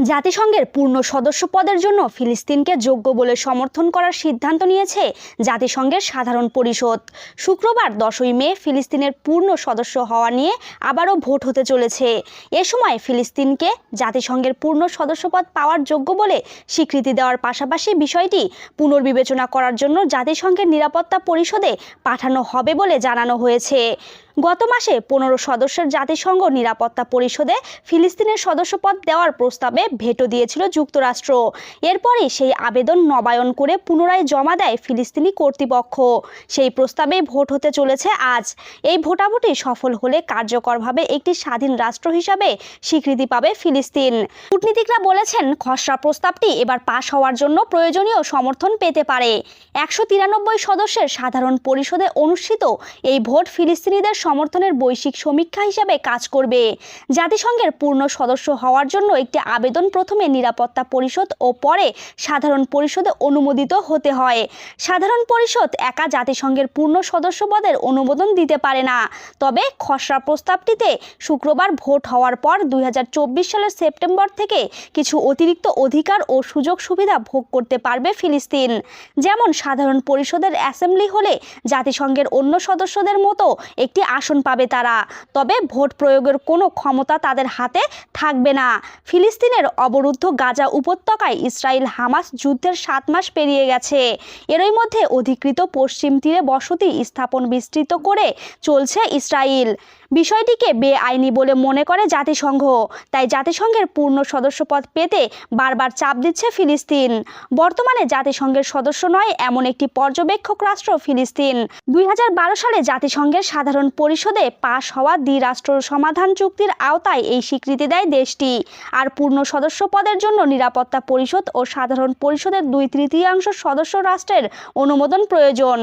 জাতিসংঘের পূর্ণ সদস্য পদের জন্য ফিলিস্তিনকে যোগ্য বলে সমর্থন করার সিদ্ধান্ত নিয়েছে জাতিসংঘের সাধারণ পরিষদ। শুক্রবার দশই মে ফিলিস্তিনের পূর্ণ সদস্য হওয়া নিয়ে আবারও ভোট হতে চলেছে। এ সময় ফিলিস্তিনকে জাতিসংঘের পূর্ণ সদস্যপদ পাওয়ার যোগ্য বলে স্বীকৃতি দেওয়ার পাশাপাশি বিষয়টি পুনর্বিবেচনা করার জন্য জাতিসংঘের নিরাপত্তা পরিষদে পাঠানো হবে বলে জানানো হয়েছে। গত মাসে পনেরো সদস্যের জাতিসংঘ নিরাপত্তা পরিষদে ফিলিস্তিনের সদস্যপদ দেওয়ার প্রস্তাবে ভেটো দিয়েছিল যুক্তরাষ্ট্র। এরপরই সেই আবেদন নবায়ন করে পুনরায় জমা দেয় ফিলিস্তিনি কর্তৃপক্ষ। সেই প্রস্তাবে ভোট হতে চলেছে আজ। এই ভোটাভুটি সফল হলে কার্যকরভাবে একটি স্বাধীন রাষ্ট্র হিসাবে স্বীকৃতি পাবে ফিলিস্তিন। কূটনীতিকরা বলেছেন, খসড়া প্রস্তাবটি এবার পাশ হওয়ার জন্য প্রয়োজনীয় সমর্থন পেতে পারে। একশো তিরানব্বই সদস্যের সাধারণ পরিষদে অনুষ্ঠিত এই ভোট ফিলিস্তিনিদের সমর্থনের বৈশ্বিক সমীক্ষা হিসাবে কাজ করবে। জাতিসংঘের পূর্ণ সদস্য হওয়ার জন্য একটি আবেদন প্রথমে নিরাপত্তা পরিষদ ও পরে সাধারণ পরিষদে অনুমোদিত হতে হয়। সাধারণ পরিষদ একা জাতিসংঘের পূর্ণ সদস্য পদের অনুমোদন দিতে পারে না। তবে খসড়া প্রস্তাবটিতে শুক্রবার ভোট হওয়ার পর দুই হাজার চব্বিশ সালের সেপ্টেম্বর থেকে কিছু অতিরিক্ত অধিকার ও সুযোগ সুবিধা ভোগ করতে পারবে ফিলিস্তিন। যেমন সাধারণ পরিষদের অ্যাসেম্বলি হলে জাতিসংঘের অন্য সদস্যদের মতো একটি আসন পাবে তারা। তবে ভোট প্রয়োগের কোনো ক্ষমতা তাদের হাতে থাকবে না। ফিলিস্তিনের অবরুদ্ধ গাজা উপত্যকায় ইসরায়েল হামাস যুদ্ধের সাত মাস পেরিয়ে গেছে। এরই মধ্যে অধিকৃত পশ্চিম তীরে বসতি স্থাপন বিস্তৃত করে চলছে ইসরায়েল বিষয়টিকে বেআইনি বলে মনে করে জাতিসংঘ। তাই জাতিসংঘের পূর্ণ সদস্যপদ পেতে বারবার চাপ দিচ্ছে ফিলিস্তিন। বর্তমানে জাতিসংঘের সদস্য নয়, এমন একটি পর্যবেক্ষক রাষ্ট্র ফিলিস্তিন। দুই হাজার বারো সালে জাতিসংঘের সাধারণ পরিষদে পাশ হওয়া দ্বিরাষ্ট্র সমাধান চুক্তির আওতায় এই স্বীকৃতি দেয় দেশটি। আর পূর্ণ সদস্য পদের জন্য নিরাপত্তা পরিষদ ও সাধারণ পরিষদের দুই তৃতীয়াংশ সদস্য রাষ্ট্রের অনুমোদন প্রয়োজন।